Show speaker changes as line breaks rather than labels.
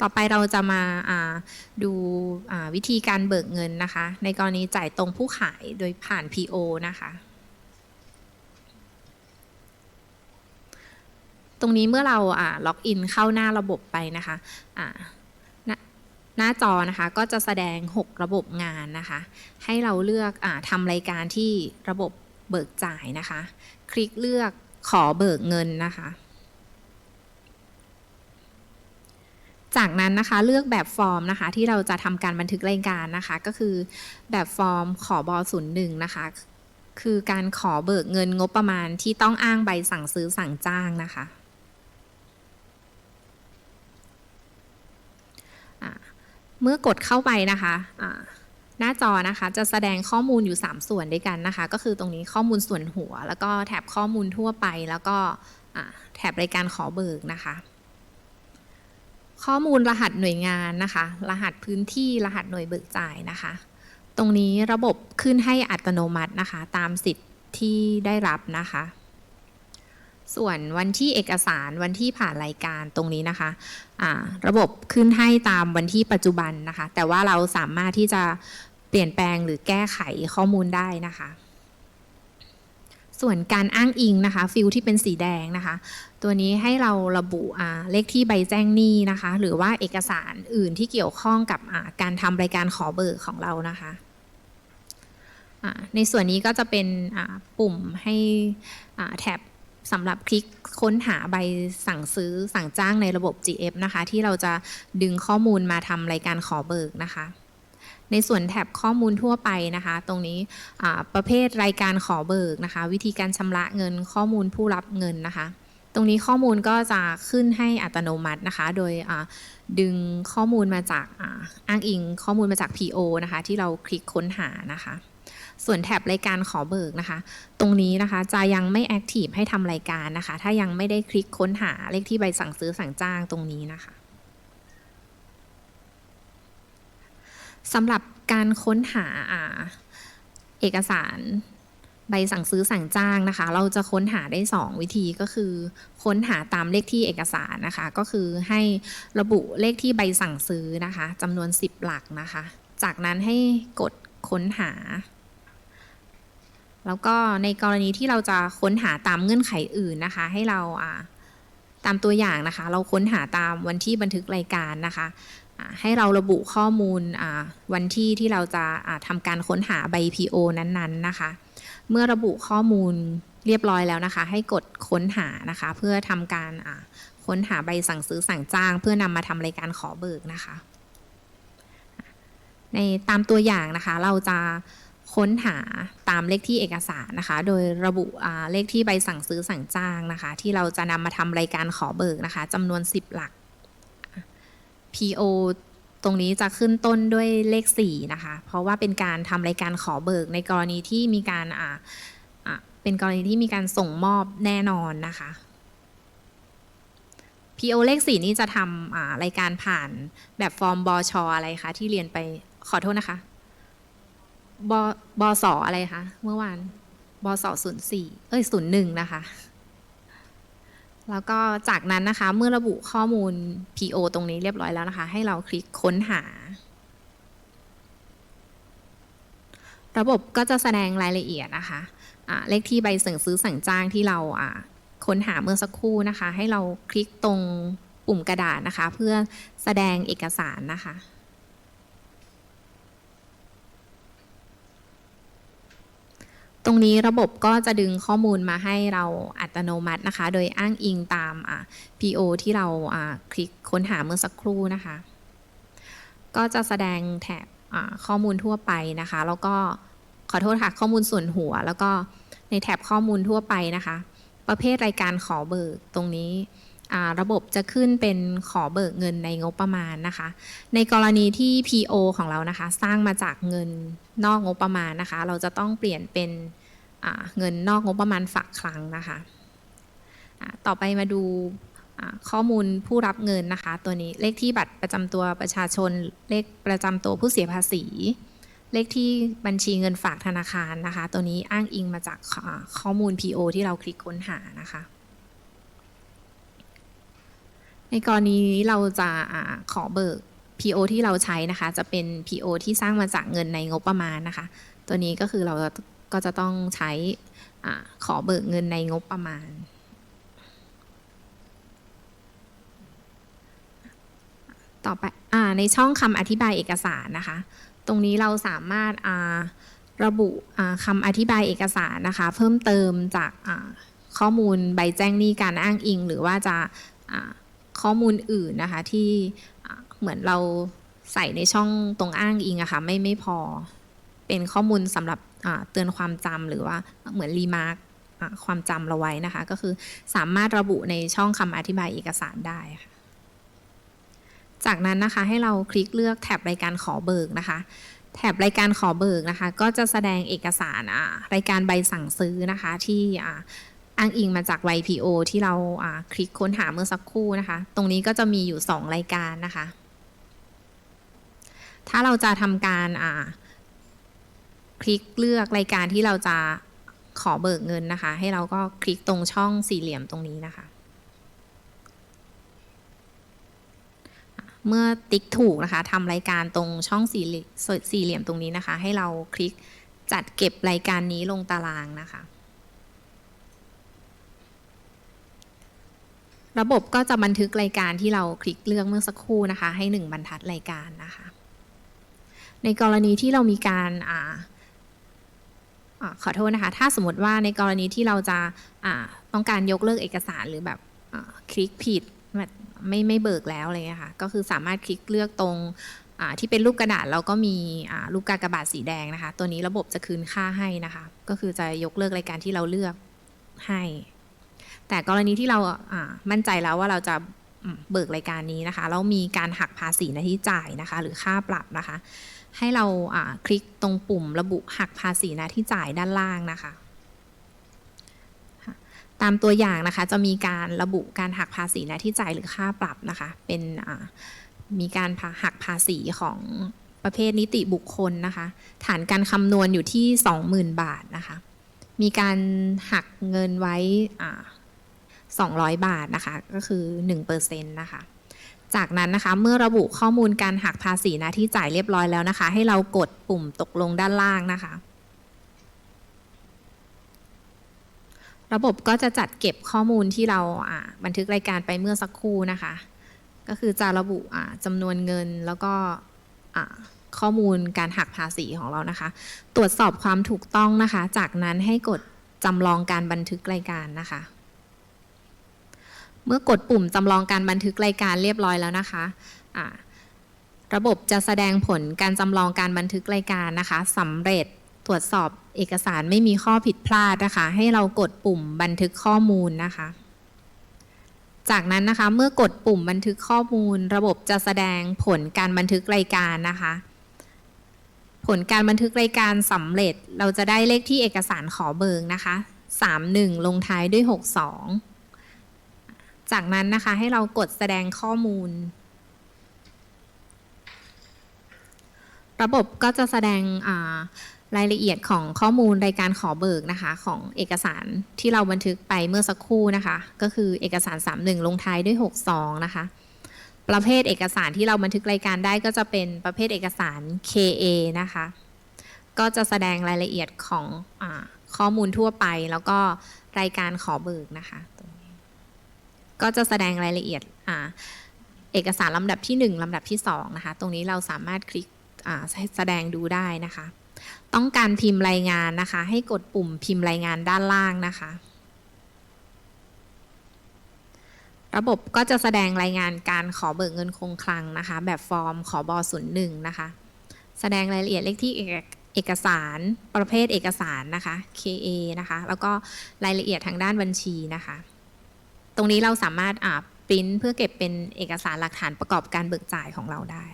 ต่อไปเราจะมาาดูาวิธีการเบิกเงินนะคะ ในกรณีจ่ายตรงผู้ขายโดยผ่าน PO นะคะ ตรงนี้เมื่อเราล็อกอินเข้าหน้าระบบไปนะคะหน้าจอนะคะก็จะแสดง 6 ระบบงานนะคะ ให้เราเลือกอทำรายการที่ระบบเบิกจ่ายนะคะ คลิกเลือกขอเบิกเงินนะคะ จากนั้นนะคะเลือกแบบฟอร์มนะคะ ที่เราจะทำการบันทึกรายการนะคะ ก็คือแบบฟอร์มขอบอศูนย์หนึ่งนะคะคือการขอเบิกเงินงบประมาณที่ต้องอ้างใบสั่งซื้อสั่งจ้างนะคะ เมื่อกดเข้าไปนะคะอ่าหน้าจอนะคะจะแสดงข้อมูลอยู่ 3 ส่วนด้วยกันนะคะ ก็คือตรงนี้ข้อมูลส่วนหัว แล้วก็แถบข้อมูลทั่วไปแล้วก็แถบรายการขอเบิกนะคะ ข้อมูลรหัสหน่วยงานนะคะ รหัสพื้นที่รหัสหน่วยเบิกจ่ายนะคะ ตรงนี้ระบบขึ้นให้อัตโนมัตินะคะ ตามสิทธิ์ที่ได้รับนะคะ ส่วนวันที่เอกสารวันที่ผ่านรายการตรงนี้นะคะอ่าระบบขึ้นให้ตามวันที่ปัจจุบันนะคะ แต่ว่าเราสามารถที่จะเปลี่ยนแปลงหรือแก้ไขข้อมูลได้นะคะ ส่วนการอ้างอิงนะคะฟิลที่เป็นสีแดงนะคะ ตัวนี้ให้เราระบุเลขที่ใบแจ้งหนี้นะคะ หรือว่าเอกสารอื่นที่เกี่ยวข้องกับการทำรายการขอเบิกของเรานะคะในส่วนนี้ก็จะเป็นปุ่มให้แท็บสำหรับคลิกค้นหาใบสั่งซื้อสั่งจ้างในระบบ GF นะคะ ที่เราจะดึงข้อมูลมาทำรายการขอเบิกนะคะ ในส่วนแท็บข้อมูลทั่วไปนะคะ ตรงนี้ประเภทรายการขอเบิกนะคะ วิธีการชำระเงินข้อมูลผู้รับเงินนะคะ ตรงนี้ข้อมูลก็จะขึ้นให้อัตโนมัตินะคะ โดยดึงข้อมูลมาจากอ้างอิงข้อมูลมาจาก PO นะคะ ที่เราคลิกค้นหานะคะส่วนแท็บรายการขอเบิกนะคะ ตรงนี้นะคะจะยังไม่แอคทีฟให้ทำรายการนะคะ ถ้ายังไม่ได้คลิกค้นหาเลขที่ใบสั่งซื้อสั่งจ้างตรงนี้นะคะ สำหรับการค้นหาเอกสารใบสั่งซื้อสั่งจ้างนะคะ เราจะค้นหาได้ 2 วิธีก็คือ ค้นหาตามเลขที่เอกสารนะคะ ก็คือให้ระบุเลขที่ใบสั่งซื้อนะคะจำนวน 10 หลักนะคะ จากนั้นให้กดค้นหา แล้วก็ในกรณีที่เราจะค้นหาตามเงื่อนไขอื่นนะคะ ให้เราตามตัวอย่างนะคะ เราค้นหาตามวันที่บันทึกรายการนะคะ ให้เราระบุข้อมูลวันที่ที่เราจะทำการค้นหาใบ PO นั้นๆนะคะ เมื่อระบุข้อมูลเรียบร้อยแล้วนะคะ ให้กดค้นหานะคะ เพื่อทำการค้นหาใบสั่งซื้อสั่งจ้าง เพื่อนำมาทำรายการขอเบิกนะคะ ในตามตัวอย่างนะคะ เราจะค้นหาตามเลขที่เอกสารนะคะ โดยระบุเลขที่ใบสั่งซื้อสั่งจ้างนะคะ ที่เราจะนำมาทำรายการขอเบิกนะคะจำนวน 10 หลัก PO ตรงนี้จะขึ้นต้นด้วยเลข 4 นะคะ เพราะว่าเป็นการทำรายการขอเบิกในกรณีที่มีการอ่าเป็นกรณีที่มีการส่งมอบแน่นอนนะคะ PO เลข 4 นี้จะทำรายการผ่านแบบฟอร์มบอชออะไรคะ ที่เรียนไปขอโทษนะคะบอบสออะไรคะ เมื่อวานบอสศูนย์สี่เอ้ยศูนย์หนึ่งนะคะ แล้วก็จากนั้นนะคะ เมื่อระบุข้อมูล PO ตรงนี้เรียบร้อยแล้วนะคะ ให้เราคลิกค้นหา ระบบก็จะแสดงรายละเอียดนะคะอ่าเลขที่ใบสั่งซื้อสั่งจ้างที่เราค้นหาเมื่อสักครู่นะคะ ให้เราคลิกตรงปุ่มกระดาษนะคะ เพื่อแสดงเอกสารนะคะ ตรงนี้ระบบก็จะดึงข้อมูลมาให้เราอัตโนมัตินะคะ โดยอ้างอิงตาม PO ที่เราคลิกค้นหาเมื่อสักครู่นะคะ ก็จะแสดงแถบข้อมูลทั่วไปนะคะ แล้วก็ขอโทษค่ะข้อมูลส่วนหัว แล้วก็ในแถบข้อมูลทั่วไปนะคะ ประเภทรายการขอเบิกตรงนี้ ระบบจะขึ้นเป็นขอเบิกเงินในงบประมาณนะคะ ในกรณีที่ PO ของเรานะคะ สร้างมาจากเงินนอกงบประมาณนะคะ เราจะต้องเปลี่ยนเป็นเงินนอกงบประมาณฝากคลังนะคะต่อไปมาดูข้อมูลผู้รับเงินนะคะ ตัวนี้เลขที่บัตรประจำตัวประชาชน เลขประจำตัวผู้เสียภาษี เลขที่บัญชีเงินฝากธนาคารนะคะ ตัวนี้อ้างอิงมาจากข้อมูล PO ที่เราคลิกค้นหานะคะ ในกรณีนี้เราจะขอเบิก PO ที่เราใช้นะคะ จะเป็น PO ที่สร้างมาจากเงินในงบประมาณนะคะ ตัวนี้ก็คือเราก็จะต้องใช้อขอเบิกเงินในงบประมาณ ต่อไปอในช่องคำอธิบายเอกสารนะคะ ตรงนี้เราสามารถาระบุคำอธิบายเอกสารนะคะ เพิ่มเติมจากข้อมูลใบแจ้งหนี้การอ้างอิง หรือว่าจะา ข้อมูลอื่นนะคะ ที่เหมือนเราใส่ในช่องตรงอ้างอิงอะค่ะไม่ไม่พอ เป็นข้อมูลสำหรับเตือนความจำหรือว่าเหมือนรีมาร์กความจำเราไว้นะคะ ก็คือสามารถระบุในช่องคำอธิบายเอกสารได้ค่ะจากนั้นนะคะให้เราคลิกเลือกแท็บรายการขอเบิกนะคะแท็บรายการขอเบิกนะคะ ก็จะแสดงเอกสารอ่ารายการใบสั่งซื้อนะคะที่ อ้างอิงมาจาก YPO ที่เราคลิกค้นหาเมื่อสักครู่นะคะ ตรงนี้ก็จะมีอยู่ 2 รายการนะคะ ถ้าเราจะทำการคลิกเลือกรายการที่เราจะขอเบิกเงินนะคะ ให้เราก็คลิกตรงช่องสี่เหลี่ยมตรงนี้นะคะ เมื่อติ๊กถูกนะคะทำรายการตรงช่องสี่สี่เหลี่ยมตรงนี้นะคะ ให้เราคลิกจัดเก็บรายการนี้ลงตารางนะคะ ระบบก็จะบันทึกรายการที่เราคลิกเลือกเมื่อสักครู่นะคะ ให้หนึ่งบรรทัดรายการนะคะ ในกรณีที่เรามีการอ่าขอโทษนะคะ ถ้าสมมติว่าในกรณีที่เราจะอ่าต้องการยกเลิกเอกสารหรือแบบคลิกผิดไม่ไม่เบิกแล้วอะไรเงี้ยค่ะก็คือสามารถคลิกเลือกตรงอ่าที่เป็นรูปกระดาษแล้วก็มีอ่ารูปกากบาทสีแดงนะคะ ตัวนี้ระบบจะคืนค่าให้นะคะ ก็คือจะยกเลิกรายการที่เราเลือกให้ แต่กรณีที่เรามั่นใจแล้วว่าเราจะเบิกรายการนี้นะคะแล้วมีการหักภาษีหน้าที่จ่ายนะคะ หรือค่าปรับนะคะ ให้เราคลิกตรงปุ่มระบุหักภาษีนาที่จ่ายด้านล่างนะคะ ตามตัวอย่างนะคะจะมีการระบุการหักภาษีนาที่จ่ายหรือค่าปรับนะคะ เป็นมีการหักภาษีของประเภทนิติบุคคลนะคะ ฐานการคำนวณอยู่ที่ 20,000 บาทนะคะ มีการหักเงินไว้ 200 บาทนะคะก็คือ1%นะคะจากนั้นนะคะเมื่อระบุข้อมูลการหักภาษีน้าที่จ่ายเรียบร้อยแล้วนะคะ ให้เรากดปุ่มตกลงด้านล่างนะคะ ระบบก็จะจัดเก็บข้อมูลที่เราบันทึกรายการไปเมื่อสักครู่นะคะ ก็คือจะระบุจำนวนเงินแล้วก็ข้อมูลการหักภาษีของเรานะคะ ตรวจสอบความถูกต้องนะคะ จากนั้นให้กดจำลองการบันทึกรายการนะคะ มื่อกดปุ่มจำลองการบันทึกรายการเรียบร้อยแล้วนะคะอ่าระบบจะแสดงผลการจำลองการบันทึกรายการนะคะสำเร็จตรวจสอบเอกสารไม่มีข้อผิดพลาดนะคะ ให้เรากดปุ่มบันทึกข้อมูลนะคะ จากนั้นนะคะเมื่อกดปุ่มบันทึกข้อมูล ระบบจะแสดงผลการบันทึกรายการนะคะ ผลการบันทึกรายการสำเร็จเราจะได้เลขที่เอกสารขอเบิกนะคะ 31 ลงท้ายด้วย 62 จากนั้นนะคะให้เรากดแสดงข้อมูล ระบบก็จะแสดงรายละเอียดของข้อมูลรายการขอเบิกนะคะของเอกสารที่เราบันทึกไปเมื่อสักครู่นะคะ ก็คือเอกสาร 31 ลงท้ายด้วย 62 นะคะ ประเภทเอกสารที่เราบันทึกรายการได้ก็จะเป็นประเภทเอกสาร KA นะคะ ก็จะแสดงรายละเอียดของอข้อมูลทั่วไปแล้วก็รายการขอเบิกนะคะ ก็จะแสดงรายละเอียดอเอกสารลำดับที่ 1ลำดับที่2นะคะ ตรงนี้เราสามารถคลิกแสดงดูได้นะคะ ต้องการพิมพ์รายงานนะคะ ให้กดปุ่มพิมพ์รายงานด้านล่างนะคะ ระบบก็จะแสดงรายงานการขอเบิกเงินคงคลังนะคะ แบบฟอร์มขอบอศูนย์หนึ่งนะคะ แสดงรายละเอียดเลขที่เอกเอกสารประเภทเอกสารนะคะ KA นะคะ แล้วก็รายละเอียดทางด้านบัญชีนะคะ ตรงนี้เราสามารถอ่าปริ้นเพื่อเก็บเป็นเอกสารหลักฐานประกอบการเบิกจ่ายของเราได้